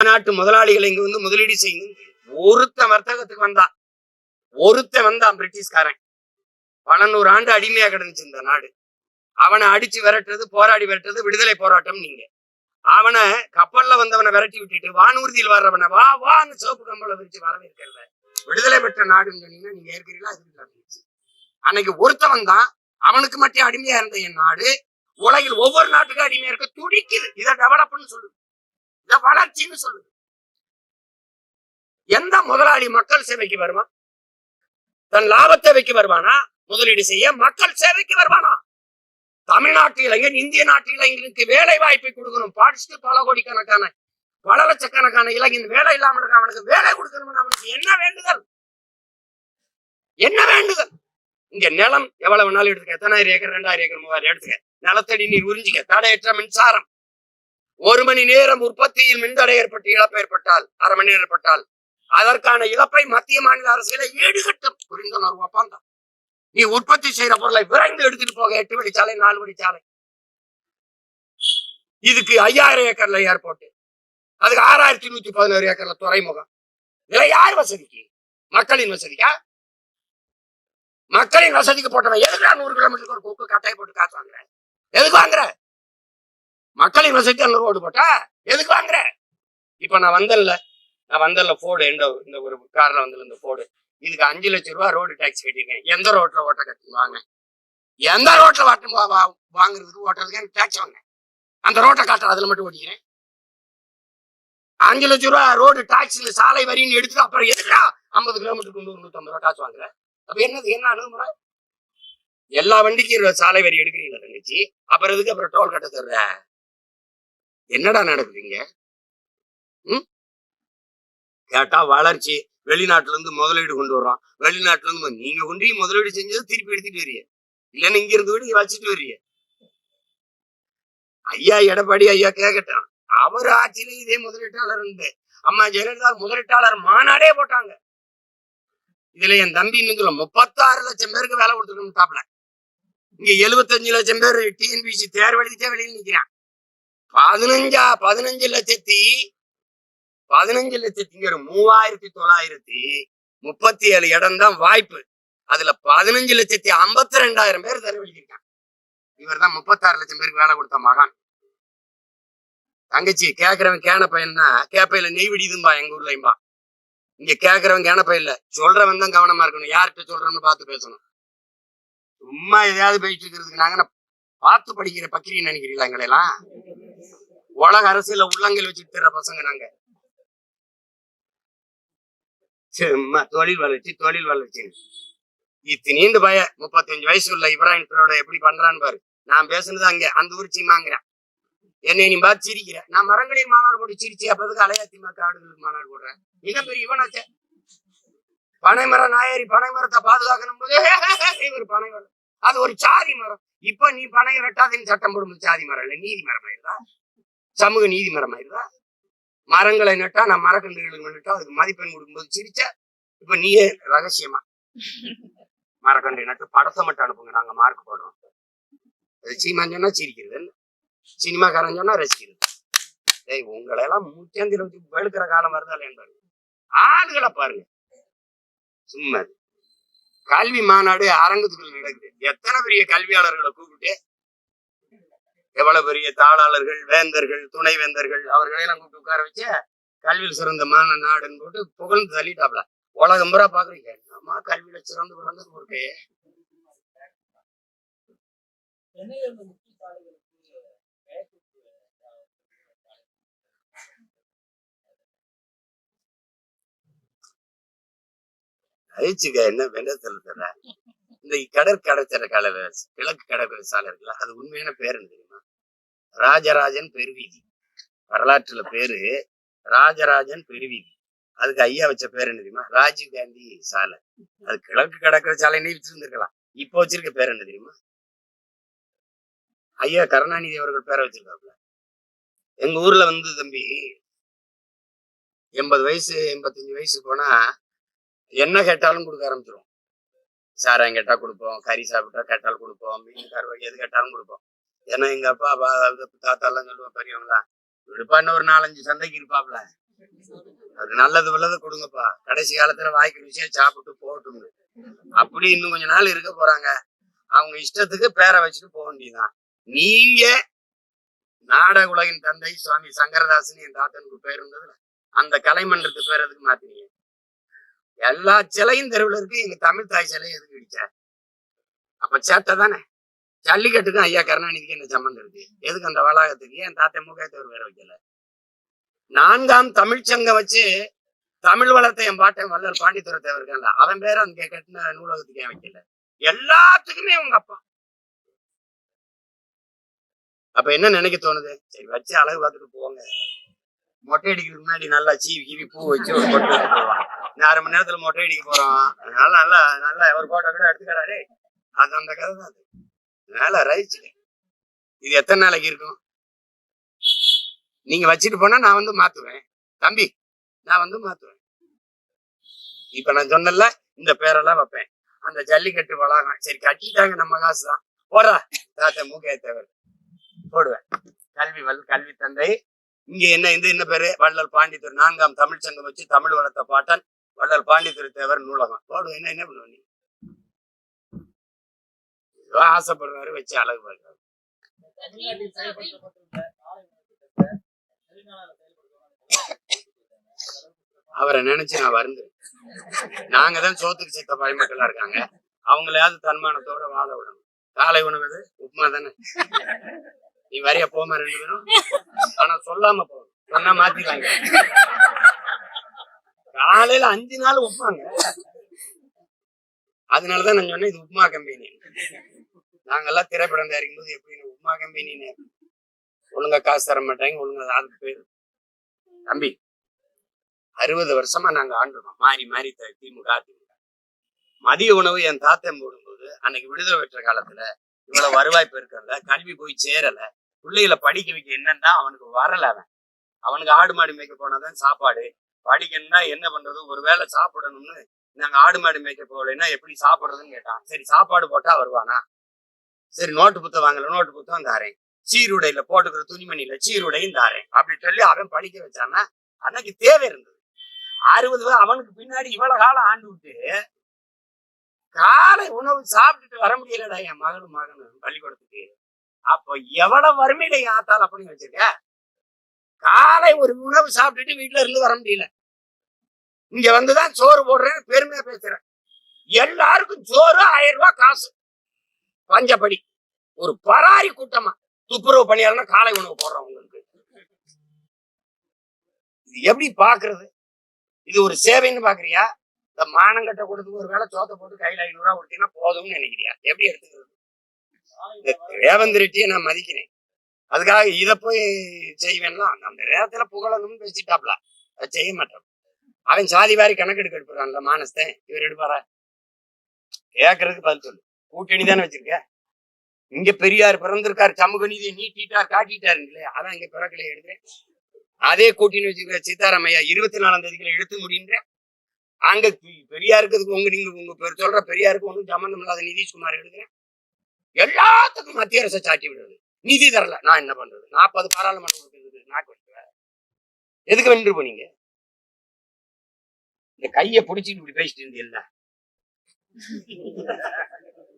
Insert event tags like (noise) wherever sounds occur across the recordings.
நாட்டு முதலாளிகள் இங்க வந்து முதலீடு செய்யும் ஒருத்த வர்த்தகத்துக்கு வந்தான். ஒருத்த வந்தான் பிரிட்டிஷ்காரன். பல நூறு ஆண்டு அடிமையா கிடந்துச்சு இந்த நாடு. அவனை அடிச்சு விரட்டுறது போராடி விரட்டுறது விடுதலை போராட்டம் நீங்க. அவனை கப்பல்ல வந்தவனை விரட்டி விட்டுட்டு வானூர்தியில் வர்றவனை வா வான்னு சிவப்பு கம்பளை விரிச்சு வரவேற்கல. விடுதலை பெற்ற நாடுன்னு சொன்னீங்கன்னா நீங்க ஏற்கிறீங்களா அன்னைக்கு ஒருத்தவன் தான் அவனுக்கு மட்டும் அடிமையா இருந்த என் நாடு. உலகில் ஒவ்வொரு நாட்டுக்கும் அடிமையா இருக்க துடிக்குது. இதை டெவலப்னு சொல்லுது வளர்ச்சின்னு சொல்லுது. எந்த முதலாளி மக்கள் சேவைக்கு வருவான் தன் லாபத்தை வைக்க வருவானா? முதலீடு செய்ய மக்கள் சேவைக்கு வருவானா? தமிழ்நாட்டு இளைஞன் இந்திய நாட்டு இளைஞனுக்கு வேலை வாய்ப்பை கொடுக்கணும். படிச்சுட்டு பல கோடிக்கணக்கான பல லட்சக்கணக்கான இளைஞன் வேலை இல்லாமல் இருக்க அவனுக்கு வேலை கொடுக்கணும் அவனுக்கு என்ன வேண்டுதல்? என்ன வேண்டுதல்? இங்க நிலம் எவ்வளவு நாள் எடுத்துக்க? எத்தனாயிரம் ஏக்கர் ரெண்டாயிரம் ஏக்கர் மூவாயிரம் எடுத்துக்க. நிலத்தடி நீர் உறிஞ்சிக்க தடையற்ற மின்சாரம். ஒரு மணி நேரம் உற்பத்தியில் மின்தடை ஏற்பட்டு இழப்பு ஏற்பட்டால் அரை மணி நேரம் ஏற்பட்டால் அதற்கான இழப்பை மத்திய மாநில அரசியல ஈடுகட்டும் புரிந்துணர்வு ஒப்பந்தம். நீ உற்பத்தி செய்யற பொருளை விரைந்து எடுத்துட்டு போக எட்டு வழி சாலை நாலு வழி சாலை. இதுக்கு ஐயாயிரம் ஏக்கர்ல ஏர்போர்ட் அதுக்கு ஆறாயிரத்தி நூத்தி பதினோரு ஏக்கர்ல துறைமுகம். இதுல யார் வசதிக்கு? மக்களின் வசதிக்கா? மக்களின் வசதிக்கு போட்டவன் எதுக்கு நூறு கிலோமீட்டருக்கு ஒரு கொக்கு கட்டையை போட்டு காசு வாங்குறேன்? எதுக்கு வாங்குறேன் மக்களின் வசதி அந்த ரோடு போட்டா? எதுக்கு வாங்குற? இப்ப நான் வந்தல நான் வந்தல போடு எந்த இந்த ஒரு கார்ல வந்து இந்த போடு இதுக்கு அஞ்சு லட்சம் ரூபாய் ரோடு டாக்ஸ் கட்டியிருக்கேன். எந்த ரோட்ல ஓட்ட கட்டுவாங்க எந்த ரோட்ல வாட்டம் வாங்குறதுக்கு ஓட்டுறதுக்கு எனக்கு டாக்ஸ் வாங்க அந்த ரோட்டை காட்டுற அதுல மட்டும் ஓட்டிக்கிறேன். அஞ்சு லட்சம் ரூபாய் ரோடு டாக்ஸ்ல சாலை வரின்னு எடுத்து அப்புறம் எதுக்கா ஐம்பது கிலோமீட்டருக்கு நூறு நூத்தம்பது ரூபா காசு வாங்குறேன் அப்ப என்னது என்ன அணுகுமுறை? எல்லா வண்டிக்கும் சாலை வரி எடுக்கிறீங்களா தங்கச்சி. அப்புறம் இதுக்கு அப்புறம் டோல் கட்ட தர்ற என்னடா நடக்குதுங்க? கேட்டா வளர்ச்சி. வெளிநாட்டுல இருந்து முதலீடு கொண்டு வர்றோம் வெளிநாட்டுல இருந்து நீங்க கொண்டு முதலீடு செஞ்சது திருப்பி எடுத்துட்டு வரீங்க இல்லைன்னா இங்க இருந்து விட வச்சுட்டு வரீங்க ஐயா எடப்பாடி ஐயா கேட்கட்டும் அவர் ஆட்சியில இதே முதலீட்டாளர் இருந்து அம்மா ஜெயலலிதா முதலீட்டாளர் மாநாடே போட்டாங்க. இதுல என் தம்பி இன்னும் சொல்ல முப்பத்தாறு லட்சம் பேருக்கு வேலை கொடுத்துருக்கோம் இங்க எழுபத்தஞ்சு லட்சம் பேர் டிஎன்பிசி தேர்வு எழுதிட்டே வெளியில் நிக்கிறான். பதினஞ்சா பதினஞ்சு லட்சத்தி பதினஞ்சு லட்சத்திங்கிற மூவாயிரத்தி தொள்ளாயிரத்தி முப்பத்தி ஏழு இடம் தான் வாய்ப்பு. அதுல பதினஞ்சு லட்சத்தி ஐம்பத்தி ரெண்டாயிரம் பேர் தேர்வு இவர் தான் முப்பத்தாறு லட்சம் பேருக்கு வேலை கொடுத்த மகான். தங்கச்சி கேக்குறவன் கேன பையன்னா கேப்பையில நெய் விடிதும்பா எங்க ஊர்லயும்பா. இங்க கேக்குறவன் கேன பையில சொல்றவன் தான் கவனமா இருக்கணும். யார்கிட்ட சொல்றோம்னு பார்த்து பேசணும். சும்மா எதையாவது பேசிட்டு இருக்கிறதுக்கு நாங்க பார்த்து படிக்கிற பக்கிரின்னு நினைக்கிறீங்களா எங்களெல்லாம் உலக அரசியல உள்ளங்கள் வச்சுட்டு பசங்க நாங்க. தொழில் வளர்ச்சி தொழில் வளர்ச்சி. இத்தினீண்டு பய முப்பத்தஞ்சு வயசு உள்ள இப்ராஹிம் ட்ரோட எப்படி பண்றான்னு பாரு. நான் பேசுனது அங்க அந்த ஊர் சீமாங்கிறேன். என்னை நீ பார்த்து சிரிக்கிற. நான் மரங்களில் மாநாடு போட்டு சிரிச்சு அப்பதுக்கு அலையாத்திமா காடுகளுக்கு மாநாடு போடுறேன். மிகப்பெரிய இவனாச்சே. பனைமரம் நாயரி பனை மரத்தை பாதுகாக்கணும் போது (laughs) இவர் பனை மரம். அது ஒரு சாதி மரம். இப்ப நீ பனை வெட்டாதுன்னு சட்டம் போடும்போது சாதி மரம் இல்லை நீதி மரம் ஆயிருதா சமூக நீதி மரம் ஆயிடுதா மரங்களை நட்டா நான் மரக்கன்றுகளுக்கு நட்டா அதுக்கு மதிப்பெண் கொடுக்கும்போது சிரிச்ச இப்ப நீயே ரகசியமா? மரக்கன்று நட்டு படத்தை மட்டும் அனுப்புங்க நாங்க மார்க் போடுறோம். அது சீமான் சொன்னா சிரிக்கிறது சினிமாக்காரன் சொன்னா ரசிக்கிறது. டேய் உங்களை எல்லாம் முச்சந்திர வச்சு வெளுக்கிற காலம் வருதா இல்லையான்னு ஆளுகளை பாருங்க. சும்மா கல்வி மாநாடு அரங்கத்துக்குள்ள நடக்குது. எத்தனை பெரிய கல்வியாளர்களை கூப்பிட்டு எவ்வளவு பெரிய தாளாளர்கள் வேந்தர்கள் துணை வேந்தர்கள் அவர்களை கூப்பிட்டு உட்கார வச்சு கல்வியில் சிறந்த மான நாடுன்னு போட்டு புகழ்ந்து தள்ளிட்டாப்ல. உலகம் பூரா பாக்குறீங்க. நம்ம கல்வியில சிறந்து பிறந்தது ஒரு அழிச்சுக்க என்ன வெண்டத்தில் தர இந்த கடற்கடற்கரை கால கிழக்கு கடற்கரை சாலை இருக்குல்ல அது உண்மையான பேர் தெரியுமா? ராஜராஜன் பெருவீதி. வரலாற்றுல பேரு ராஜராஜன் பெருவீதி. அதுக்கு ஐயா வச்ச பேர் என்ன தெரியுமா? ராஜீவ் காந்தி சாலை. அது கிழக்கு கடற்கரை சாலைன்னு வச்சிருந்திருக்கலாம் இப்போ வச்சிருக்க பேர் என்ன தெரியுமா? ஐயா கருணாநிதி அவர்கள் பேரை வச்சிருக்காப்புல. எங்க ஊர்ல வந்து தம்பி எண்பது வயசு எண்பத்தஞ்சு வயசு போனா என்ன கேட்டாலும் கொடுக்க ஆரம்பிச்சிரும் சாராயம் கேட்டால் கொடுப்போம் கறி சாப்பிட்டா கேட்டாலும் கொடுப்போம் மீன் கருவாய் எது கேட்டாலும் கொடுப்போம். ஏன்னா எங்க அப்பா அப்பா, தாத்தா எல்லாம் சொல்லுவோம் பெரியவங்களா விடுப்பான்னு ஒரு நாலஞ்சு சந்தைக்கு இருப்பாப்ல. நல்லது வல்லது கொடுங்கப்பா. கடைசி காலத்துல வாய்க்கு விஷயம் சாப்பிட்டு போகட்டும் அப்படி இன்னும் கொஞ்ச நாள் இருக்க போறாங்க. அவங்க இஷ்டத்துக்கு பேரை வச்சுட்டு போக வேண்டியதுதான். நீங்க நாடக உலகின் தந்தை சுவாமி சங்கரதாசன் என் தாத்தனுக்கு பேர் இருந்ததுல அந்த கலைமன்றத்து பேர் எதுக்கு மாத்தினீங்க? எல்லா சிலையும் தெருவில் இருக்கு எங்க தமிழ் தாய் சிலையும் எதுக்கு இடிச்ச? அப்ப சேட்டை தானே? ஜல்லிக்கட்டுக்கும் ஐயா கருணாநிதிக்கு என்ன சம்மந்தம் இருக்கு? எதுக்கு அந்த வளாகத்துக்கு? என் தாத்தா முகத்தவர் வேற வைக்கல? நான்காம் தமிழ்ச்சங்கம் வச்சு தமிழ் வளத்தை என் பாட்டன் வல்லர் பாண்டித்துறை தேவர் இருக்கான்ல அவன் பேர அங்க கட்டின நூலகத்துக்கு ஏன் வைக்கல? எல்லாத்துக்குமே உங்க அப்பா. அப்ப என்ன நினைக்க தோணுது? சரி வச்சு அழகு பார்த்துட்டு போங்க. மொட்டை அடிக்கிறதுக்கு முன்னாடி நல்லா சீவி கீவி பூ வச்சு ஒரு மொட்டை போவான். இன்னும் அரை மணி நேரத்துல மொட்டை அடிக்க போறோம் அதனால நல்லா நல்லா ஒரு போட்டோ கூட எடுத்துக்கிறாரு அது அந்த கதை தான் அது. அதனால ரைச்சு இது எத்தனை நாளைக்கு இருக்கும்? நீங்க வச்சுட்டு போனா நான் வந்து மாத்துவேன். தம்பி நான் வந்து மாத்துவேன். இப்ப நான் சொன்னல இந்த பேரெல்லாம் வைப்பேன். அந்த ஜல்லிக்கட்டு வளாகம். சரி கட்டிட்டாங்க நம்ம காசு தான் போடா. தாத்தா மூக்கைய தேவர் போடுவேன். கல்வி வல் கல்வி தந்தை. இங்க என்ன இந்த என்ன பேரு? வள்ளல் பாண்டித்துறை நான்காம் தமிழ் சங்கம் வச்சு தமிழ் வளர்த்த பாட்டன். வள்ளல் பாண்டித்துறை தேவர் நூலகம். போடுவேன். என்ன என்ன பண்ணுவேன் ஏதோ ஆசைப்படுறாரு வச்சு அழகு பார்க்கறாரு அவரை நினைச்சு நான் வருந்தேன் நாங்க தான் சோத்துக்கு சித்த பயமக்களா இருக்காங்க. அவங்களையாவது தன்மானத்தோட வாழ விடணும். காலை உணவு உப்புமா தானே? நீ வரைய போமா ரெண்டு பேரும்? ஆனா சொல்லாம போகணும். சொன்னா மாத்திடுவாங்க காலையில அஞ்சு நாள் உப்புமாங்க. அதனாலதான் நான் சொன்னேன் இது உப்புமா கம்பெனி நாங்கெல்லாம் திரைப்படம் தயாரிக்கும் போது எப்படி உமா கம்பெனி ஒழுங்கா காசு தர மாட்டாங்க ஒழுங்கா அதுக்கு பேர். தம்பி அறுபது வருஷமா நாங்க ஆண்டுறோம். மாறி மாறி த- திமுக அதிமுக. மதிய உணவு என் தாத்தன் போடும்போது அன்னைக்கு விடுதலை பெற்ற காலத்துல இவ்வளவு வருவாய் பெருக்கல கல்வி போய் சேரல. பிள்ளைகளை படிக்க வைக்க என்னன்னா அவனுக்கு வரல அவன். அவனுக்கு ஆடு மாடு மேய்க்க போனாதான் சாப்பாடு. படிக்கணும்னா என்ன பண்றது? ஒருவேளை சாப்பிடணும்னு நாங்க ஆடு மாடு மேய்க்க போகலைன்னா எப்படி சாப்பிடுறதுன்னு கேட்டான். சரி சாப்பாடு போட்டா வருவானா? சரி நோட்டு புத்தகம் வாங்கல நோட்டு புத்தகம் தாரேன் சீருடையில போட்டுக்கிற துணிமணியில சீருடையும் தாரேன் அப்படி சொல்லி அவன் படிக்க வச்சான்னா அன்னைக்கு தேவை இருந்தது. அறுபது அவனுக்கு பின்னாடி இவ்வளவு காலம் ஆண்டு விட்டு காலை உணவு சாப்பிட்டுட்டு வர முடியலடா என் மகனும் மகனும் பள்ளிக்கூடத்துக்கு. அப்போ எவ்வளவு வறுமையில ஆத்தால் அப்படின்னு வச்சிருக்க? காலை ஒரு உணவு சாப்பிட்டுட்டு வீட்டுல இருந்து வர முடியல. இங்க வந்துதான் சோறு போடுறேன்னு பெருமையா பேசுறேன். எல்லாருக்கும் சோறு ஆயிரம் ரூபாய் காசு. பஞ்சப்படி. ஒரு பராரி கூட்டமா. துப்புரவு பணியாளர்னா காலை உணவு போடுறவங்களுக்கு இது எப்படி பாக்குறது? இது ஒரு சேவைன்னு பாக்குறியா? இந்த மானங்கட்ட கொடுத்து ஒரு வேளை சோத்த போட்டு கையில ஐநூறு ரூபா கொடுத்தீங்கன்னா போதும்னு நினைக்கிறியா? எப்படி எடுத்துக்கிறது? இந்த ரேவந்த் ரெட்டியை நான் மதிக்கிறேன். அதுக்காக இத போய் செய்வேன்னா அந்த நேரத்துல புகழணும்னு பேசிட்டாப்ல. அதை செய்ய மாட்டோம். அவன் சாதி வாரி கணக்கெடுக்க இந்த மானஸ்தன். இவர் எடுப்பாரா? கேட்கறதுக்கு பதில் சொல்லு. கூட்டணி தானே வச்சிருக்க? இங்க பெரியார் பிறந்திருக்காரு சமூக நீதியை நீட்டிட்டார் காட்டிட்டாரு இல்லையா? அதான் இங்க பிறக்கலையே எடுக்கிறேன். அதே கூட்டணி வச்சிருக்க சீதாராமையா இருபத்தி நாலாம் தேதிகளை எடுத்து முடின்ற அங்க பெரியாருக்கு உங்க நீங்க உங்க பேர் சொல்ற பெரியாருக்கு ஒன்றும் சம்பந்தம் இல்லாத நிதிஷ்குமார் எடுக்கிறேன். எல்லாத்துக்கும் மத்திய அரசை சாட்டி விடுறது. நிதி தரல. நான் என்ன பண்றது? நாற்பது பாராளுமன்றம் இருக்குது நாக்கு எதுக்கு வென்று போனீங்க? இந்த கைய பிடிச்சிட்டு இப்படி பேசிட்டு இருந்தீல்ல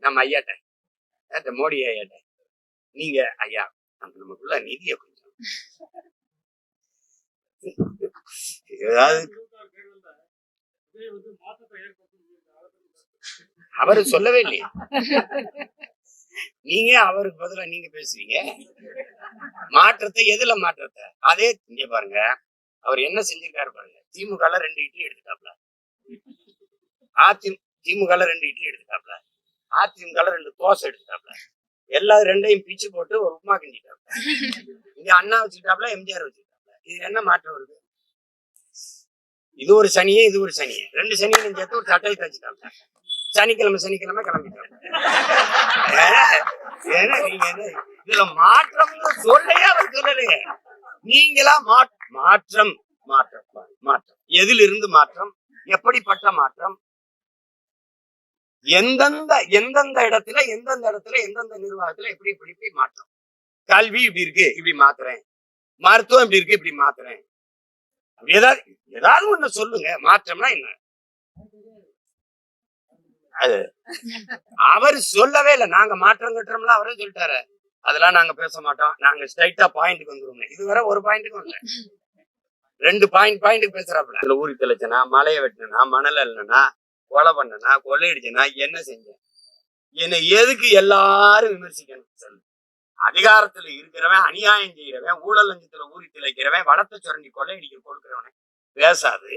நம்ம ஐயாட்ட ஏத்த மோடி ஐயாட்ட நீங்க ஐயா நம்ம நமக்குள்ள நிதியை கொஞ்சம். ஏதாவது அவரு சொல்லவே இல்லையா. நீங்க அவருக்கு பதிலா நீங்க பேசுறீங்க. மாற்றத்தை எதுல மாற்றத்தை? அதே இங்க பாருங்க. அவர் என்ன செஞ்சிருக்காரு பாருங்க. திமுக ரெண்டு இட்லி எடுத்துட்டாப்ல. அதி திமுக ரெண்டு இட்லி எடுத்துட்டாப்ல. அதிமுக கலர் ரெண்டு தோசை எடுத்துட்டாப்ல. எல்லா ரெண்டையும் பிச்சு போட்டு ஒரு உப்புமா கிண்டிட்டாப்ல. இங்க அண்ணா வச்சுட்டாப்ல எம்ஜிஆர் வச்சுட்டாப்ல இது என்ன மாற்றம் வருது? இது ஒரு சனியே இது ஒரு சனியே. ரெண்டு சனியையும் சேர்த்து ஒரு தட்டை தச்சுட்டாப்ல சனிக்கிழமை சனிக்கிழமை கிளம்பிட்டாங்க ஏன்னா நீங்க என்ன இதுல மாற்றம்னு சொல்லையே அவர் சொல்லலையே? நீங்களா மாற்றம் மாற்றம் மாற்றம் மாற்றம். எதிலிருந்து மாற்றம்? எப்படிப்பட்ட மாற்றம்? எந்தெந்த எந்தெந்த இடத்துல எந்தெந்த இடத்துல எந்தெந்த நிர்வாகத்துல எப்படி இப்படி இப்படி மாற்றம். கல்வி இப்படி இருக்கு இப்படி மாத்துறேன். மருத்துவம் இப்படி இருக்கு இப்படி மாத்துறேன். அப்படி ஏதாவது ஏதாவது ஒண்ணு சொல்லுங்க. மாற்றம்னா என்ன? அது. அவர் சொல்லவே இல்லை. நாங்க மாற்றம் கட்டுறோம்ல அவரே சொல்லிட்டாரு. அதெல்லாம் நாங்க பேச மாட்டோம். நாங்க ஸ்ட்ரைட்டா பாயிண்ட்டுக்கு வந்துருவோம் இதுவரை ஒரு பாயிண்ட்டுக்கு வரல ரெண்டு பாயிண்ட் பாயிண்ட்டுக்கு பேசுறாப்புல. இதுல ஊறி தெளிச்சனா மலையை வெட்டினா மணல் இல்லைனா கொலை பண்ணனா கொள்ளையடிச்சனா என்ன செஞ்சேன்? என்னை எதுக்கு எல்லாரும் விமர்சிக்கணும்? சொல்லு. அதிகாரத்துல இருக்கிறவன் அநியாயம் செய்யறவன் ஊழல் லஞ்சத்துல ஊறி திளைக்கிறவன் வளத்தை சுரண்டி கொள்ளையடிக்க கொடுக்கிறவனை பேசாது.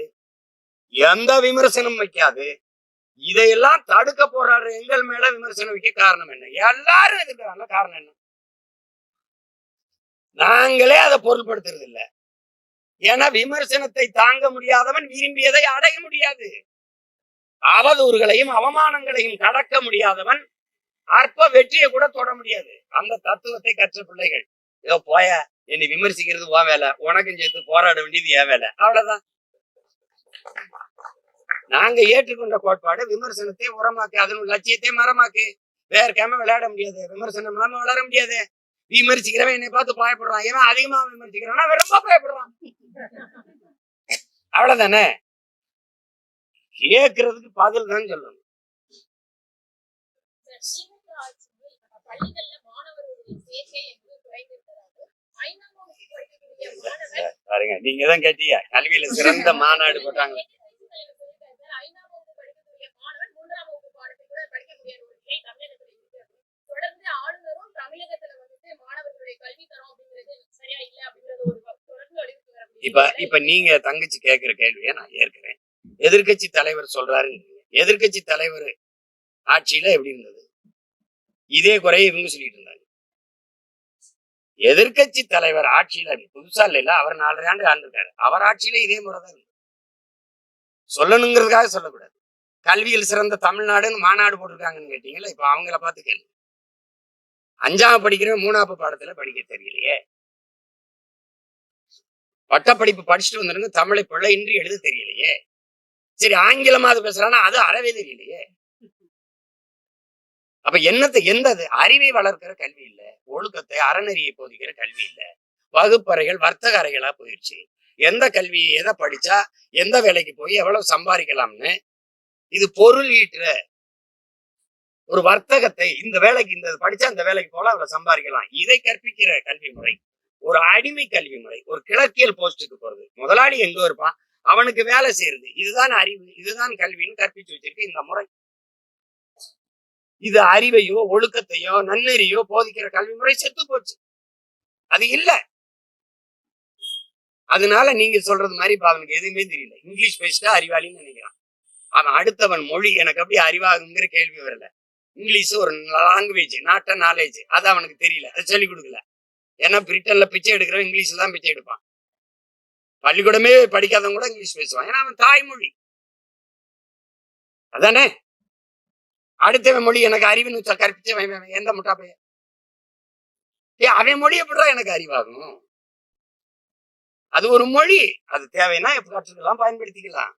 எந்த விமர்சனம் வைக்காது. இதையெல்லாம் தடுக்க போராடுற எங்கள் மேல விமர்சனம் வைக்க காரணம் என்ன? எல்லாரும் எதிர்க்கிறாங்க. காரணம் என்ன? நாங்களே அதை பொருள்படுத்துறது இல்ல ஏன்னா விமர்சனத்தை தாங்க முடியாதவன் விரும்பியதை அடைய முடியாது. அவதூறுகளையும் அவமானங்களையும் கடக்க முடியாதவன் அற்ப வெற்றியை கூட தொட முடியாது. அந்த தத்துவத்தை கற்ற பிள்ளைகள் ஏதோ போய என்னை விமர்சிக்கிறது உன் வேலை. உனக்கும் சேர்த்து போராட வேண்டியது என் வேலை. அவ்வளவுதான். நாங்க ஏற்றுக்கொண்ட கோட்பாடு விமர்சனத்தை உரமாக்கு அதன் லட்சியத்தை மரமாக்கு. வேர்க்காம விளையாட முடியாது. விமர்சனம் இல்லாம வளர முடியாது. விமர்சிக்கிறவன் என்னை பார்த்து பயப்படுறான். ஏன்னா அதிகமா விமர்சிக்கிறான். அவன் ரொம்ப பயப்படுறான். அவ்வளவுதானே? கேட்கறதுக்கு பதில் தான் சொல்லணும். பாருங்க நீங்க தான் கேட்டீங்க. கல்வியில சிறந்த மாநாடு போட்டாங்க (laughs) இப்ப இப்ப நீங்க தங்கச்சி கேட்கிற கேள்வியை நான் ஏற்கிறேன். எதிர்கட்சி தலைவர் சொல்றாரு. எதிர்கட்சி தலைவர் ஆட்சியில எப்படி இருந்தது? இதே குறையை இவங்க சொல்லிட்டு இருந்தாங்க. எதிர்கட்சி தலைவர் ஆட்சியில புதுசா இல்ல அவர் நாலரை ஆண்டு ஆண்டிருக்காரு. அவர் ஆட்சியில இதே முறைதான் சொல்லணுங்கிறதுக்காக சொல்லக்கூடாது. கல்வியில் சிறந்த தமிழ்நாடுன்னு மாநாடு போட்டிருக்காங்கன்னு கேட்டீங்களா இப்ப அவங்கள பார்த்து கேள்வி அஞ்சாம் படிக்கிற மூணாவது பாடத்துல படிக்க தெரியலையே. பட்டப்படிப்பு படிச்சுட்டு வந்துருங்க தமிழை பிள்ளையின்றி எழுத தெரியலையே. சரி ஆங்கிலமாவது பேசுறான்னா அது அறவே தெரியலையே. அப்ப என்னத்தை எந்த அது அறிவை வளர்க்கிற கல்வி இல்ல. ஒழுக்கத்தை அறநெறியை போதிக்கிற கல்வி இல்ல. வகுப்பறைகள் வர்த்தக அறைகளா போயிடுச்சு எந்த கல்வி எதை படிச்சா எந்த வேலைக்கு போய் எவ்வளவு சம்பாதிக்கலாம்னு? இது பொருள் ஈட்டுற. ஒரு வர்த்தகத்தை இந்த வேலைக்கு இந்த படிச்சா இந்த வேலைக்கு போல அவ்வளவு சம்பாதிக்கலாம். இதை கற்பிக்கிற கல்வி முறை ஒரு அடிமை கல்வி முறை ஒரு கிழக்கியல் போஸ்டுக்கு போறது. முதலாளி எங்க இருப்பான். அவனுக்கு வேலை செய்யறது இதுதான் அறிவு. இதுதான் கல்வின்னு கற்பிச்சு வச்சிருக்கு இந்த முறை. இது அறிவையோ ஒழுக்கத்தையோ நன்னெறியோ போதிக்கிற கல்வி முறை செத்து போச்சு. அது இல்ல. அதனால நீங்க சொல்றது மாதிரி இப்ப அவனுக்கு எதுவுமே தெரியல. இங்கிலீஷ் பேசிட்டா அறிவாளின்னு நினைக்கிறான். அவன் அடுத்தவன் மொழி எனக்கு அப்படி அறிவாகுங்கிற கேள்வி வரல. இங்கிலீஷ் ஒரு லாங்குவேஜ் நாட்ட நாலேஜ் அது அவனுக்கு தெரியல. அது சொல்லிக் கொடுக்கல. ஏன்னா பிரிட்டன்ல பிச்சை எடுக்கிறவன் இங்கிலீஷ்ல தான் பிச்சை எடுப்பான். பள்ளிக்கூடமே படிக்காதவங்க கூட இங்கிலீஷ் பேசுவான். ஏன்னா அவன் தாய்மொழி. அதானே? அடுத்தவன் மொழி எனக்கு அறிவுன்னு சொ- கற்பிச்சவன் எந்த முட்டா பையன் ஏ அவன் மொழி எப்படிடா எனக்கு அறிவாகும். அது ஒரு மொழி. அது தேவைன்னா எப்ப கற்றுக்கலாம் பயன்படுத்திக்கலாம்.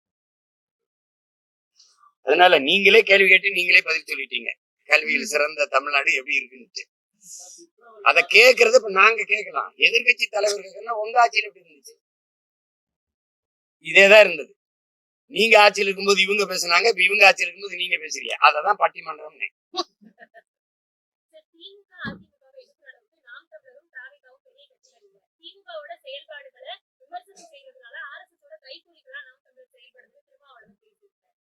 அதனால நீங்களே கேள்வி கேட்டு நீங்களே பதில் சொல்லிட்டீங்க. கல்வியில் சிறந்த தமிழ்நாடு எப்படி இருக்குன்னு அதை கேட்கறது இப்ப நாங்க கேட்கலாம். எதிர்கட்சி தலைவர்கள் உங்க ஆட்சியில் எப்படி இருந்துச்சு? இதேதான் இருந்தது. நீங்க ஆட்சியில் இருக்கும்போது இவங்க பேசுனாங்க இப்ப இவங்க ஆட்சியில் இருக்கும்போது நீங்க பேசுறீங்க. அததான் பட்டிமன்றம்னு திமுக அதிமுகவை எதிர்த்து நடந்து நாம் தமிழரும் தாவிகவும் பெரிய கட்சிகள் இல்லை. திமுகவோட செயல்பாடுகளை விமர்சனம் செய்யறதுனால ஆர்எஸ்எஸ் ஓட கைகூலிகளா நாம் தமிழர் செயல்படுறது திருமாவளவன் பேசியிருக்காரு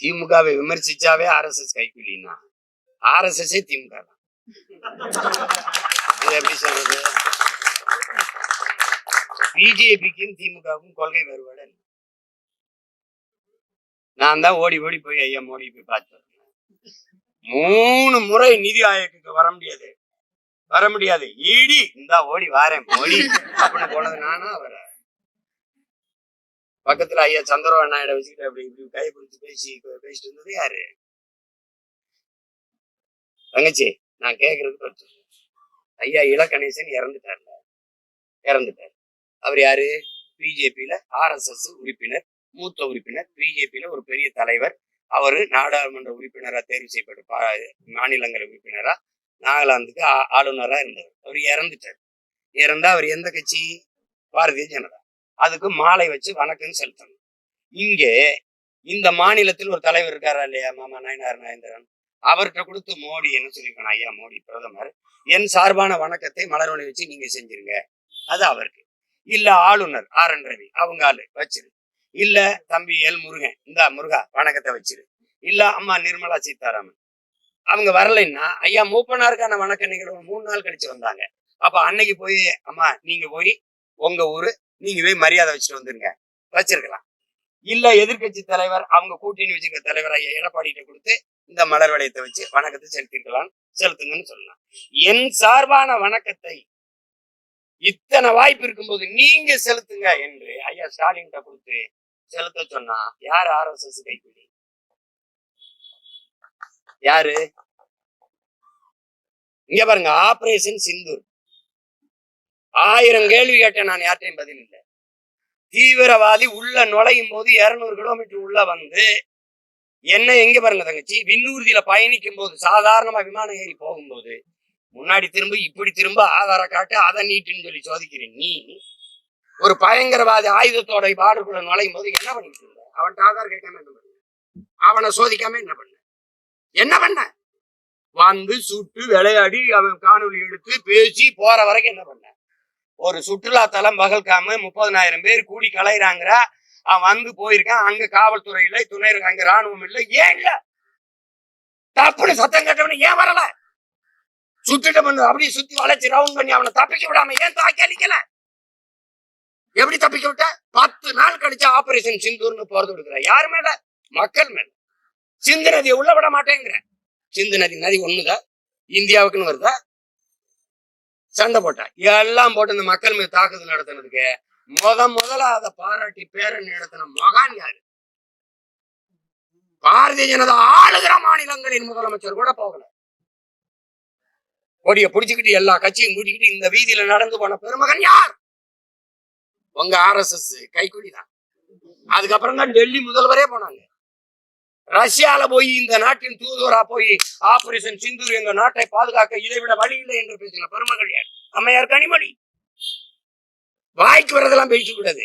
திமுகவை விமர்சிச்சாவே ஆர்எஸ்எஸ் கைக்கூலின்னா ஆர்எஸ்எஸ்ஸே திமுக தான். இது எப்படி சொல்றது? பிஜேபிக்கும் திமுகவுக்கும் கொள்கை வேறுபாடு நான் தான் ஓடி ஓடி போய் ஐயா மோடி போய் பார்த்து மூணு முறை நிதி ஆயோக்கு வர முடியாது. வர முடியாது. ஈடி இந்தா ஓடி வாரேன் மோடி அப்படின்னு போனது நானா அவரை. பக்கத்துல ஐயா சந்திரவா நாயுடு வச்சுக்கிட்டு அப்படி இப்படி கை பிடிச்சி பேசி பேசிட்டு இருந்தது யாரு? தங்கச்சி நான் கேக்குறது ஐயா இளக்கணேசன் இறந்துட்டார்ல. இறந்துட்டார். அவர் யாரு? பிஜேபியில ஆர்எஸ்எஸ் உறுப்பினர் மூத்த உறுப்பினர் பிஜேபியில ஒரு பெரிய தலைவர். அவர் நாடாளுமன்ற உறுப்பினரா தேர்வு செய்யப்பட்ட பா- மாநிலங்களவை உறுப்பினரா நாகாலாந்துக்கு ஆளுநரா இருந்தார். அவர் இறந்துட்டார். இறந்தா அவர் எந்த கட்சி? பாரதிய ஜனதா. அதுக்கு மாலை வச்சு வணக்கம் செலுத்தணும். இங்கே இந்த மாநிலத்தில் ஒரு தலைவர் இருக்காரா இல்லையா? மாமா நயனார் நயந்திரன் அவர்கிட்ட கொடுத்து மோடி என்ன சொல்லியிருக்கணும் ஐயா மோடி பிரதமர் என் சார்பான வணக்கத்தை மலர்வனை வச்சு நீங்க செஞ்சிருங்க. அது அவருக்கு. இல்ல ஆளுநர் ஆர் என் ரவி அவங்க ஆளு வச்சிரு. இல்ல தம்பி எல் முருகன் இந்த முருகா வணக்கத்தை வச்சிரு. இல்ல அம்மா நிர்மலா சீதாராமன். அவங்க வரலைன்னா ஐயா மூப்பனாருக்கான வணக்க நிகழ்வு மூணு நாள் கழிச்சு வந்தாங்க. அப்ப அன்னைக்கு போய் அம்மா நீங்க போய் உங்க ஊரு நீங்க போய் மரியாதை வச்சுட்டு வந்துருங்க. வச்சிருக்கலாம். இல்ல எதிர்க்கட்சி தலைவர் அவங்க கூட்டணி வச்சிருக்க தலைவர் ஐயா எடப்பாடிகிட்ட கொடுத்து இந்த மலர் வளையத்தை வச்சு வணக்கத்தை செலுத்திருக்கலாம் செலுத்துங்கன்னு சொல்லலாம். என் சார்பான வணக்கத்தை இத்தனை வாய்ப்பு இருக்கும்போது நீங்க செலுத்துங்க என்று ஐயா ஸ்டாலின் கொடுத்து செலுத்த சொன்னா யார் ஆர்எஸ்எஸ் கைப்பிடி? யாரு? இங்க பாருங்க ஆபரேஷன் சிந்தூர் ஆயிரம் கேள்வி கேட்டேன் நான் யார்ட்டையும் பதில் இல்லை. தீவிரவாதி உள்ள நுழையும் போது இருநூறு கிலோமீட்டர் உள்ள வந்து என்ன எங்க பாருங்க தங்கச்சி விண்ணூர்தியில பயணிக்கும் போது சாதாரணமா விமானம் ஏறி போகும்போது முன்னாடி திரும்ப இப்படி திரும்ப ஆதார காட்டு அதை நீட்டுன்னு சொல்லி சோதிக்கிறேன் நீ ஒரு பயங்கரவாதி ஆயுதத்தோட பாடுக்குள்ள நுழையும் போது என்ன பண்ணிட்டு இருந்த? அவன்கிட்ட ஆதார் கேட்காம என்ன பண்ண? அவனை சோதிக்காம என்ன பண்ண? என்ன பண்ண? வந்து சுட்டு விளையாடி அவன் காணொலி எடுத்து பேசி போற வரைக்கும் என்ன பண்ண? ஒரு சுற்றுலா தலம் பகல்காம முப்பதனாயிரம் பேர் கூடி கலையிறாங்கிற அவன் வந்து போயிருக்கான். அங்க காவல்துறை இல்லை துணை அங்க ராணுவம் இல்லை ஏன் இல்ல? தப்புன்னு சத்தம் கட்டவன ஏன் வரல? சுட்டுட்டு பண்ணு அப்படியே சுத்தி வளைச்சு ரவுண்ட் பண்ணி அவனை தப்பிக்க விடாம ஏன் தாக்கி அழிக்கல எப்படி தப்பிக்க விட்ட? பத்து நாள் கழிச்சு ஆபரேஷன் சிந்தூர்னு போறது கொடுக்குற. யாரு மேல? மக்கள் மேல. சிந்து நதியை உள்ள விட மாட்டேங்கிற. சிந்து நதி நதி ஒண்ணுதான் இந்தியாவுக்குன்னு வருதா? சண்டை போட்டா. எல்லாம் போட்டு இந்த மக்கள் மீது தாக்குதல் நடத்தினதுக்கு முத முதல்ல அதை பாராட்டி பேரணி நடத்தின மகான் யாரு? பாரதிய ஜனதா ஆளுகிற மாநிலங்களின் முதலமைச்சர் கூட போகல. கொடிய புடிச்சுக்கிட்டு எல்லா கட்சியும் கூட்டிக்கிட்டு இந்த வீதியில நடந்து போன பெருமகன் யார்? உங்க ஆர்எஸ்எஸ் கைக்குடி தான் அதுக்கப்புறம் தான் டெல்லி முதல்வரே போனாங்க. ரஷ்யால போய் இந்த நாட்டின் தூதுவரா போய் ஆபரேஷன் சிந்தூர் எங்க நாட்டை பாதுகாக்க இதை விட வழி இல்லை என்று பேசின பெருமகள் யார்? அம்மையார் கனிமொழி. வாய்க்கு வரதெல்லாம் பேசக்கூடாது கூடாது.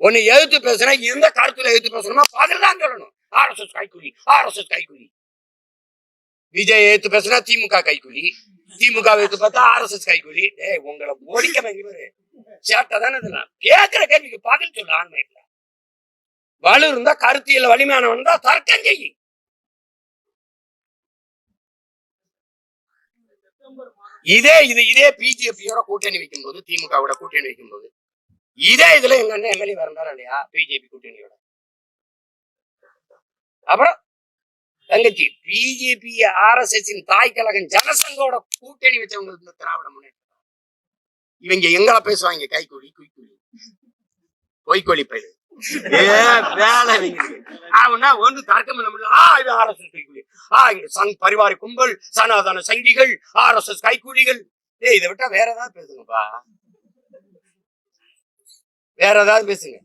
ஒன்னு எழுத்து பேசுனா எந்த கருத்துல எழுத்து பேசணுமா? பதில் தான் சொல்லணும். ஆர்எஸ்எஸ் கைக்கூலி ஆர்எஸ்எஸ் கைக்கூலி விஜய் எடுத்து பேசுனா திமுக கைக்கூலி திமுக எடுத்து பார்த்தா ஆர்எஸ்எஸ் கைக்கூலி ஏய் உங்களை ஓடிக்க சேட்டை தானே இதெல்லாம். கேட்கிற கேள்விக்கு பதில் சொல்ல ஆண்மை இல்லை வலு இருந்தா கருத்தியல் வலிமையானவன் தான் தர்க்கம் செய்யும் இதே இது இதே பிஜேபியோட கூட்டணி வைக்கும்போது திமுகவோட கூட்டணி வைக்கும்போது இதே இதுல எங்க அண்ணன் எம்எல்ஏ வரந்தாரா இல்லையா? பிஜேபி கூட்டணியோட. அப்புறம் தங்கச்சி பிஜேபி ஆர்எஸ்எஸ் தாய் கழகம் ஜனசங்கோட கூட்டணி வச்சவங்க இந்த திராவிட முன்னேற்றம் இவங்க எங்களை பேசுவாங்க கைக்கூலி குய்கூலி. பொய்க்கோழி பயிர் வேலை தர்க்கம் முடியல ஆர்எஸ்எஸ் கைக்கூலி சங் பரிவார கும்பல் சனாதன சங்கிகள் ஆர்எஸ்எஸ் கைக்கூலிகள் ஏய் இதை விட்டா வேற ஏதாவது பேசுங்கப்பா. வேற ஏதாவது பேசுங்க.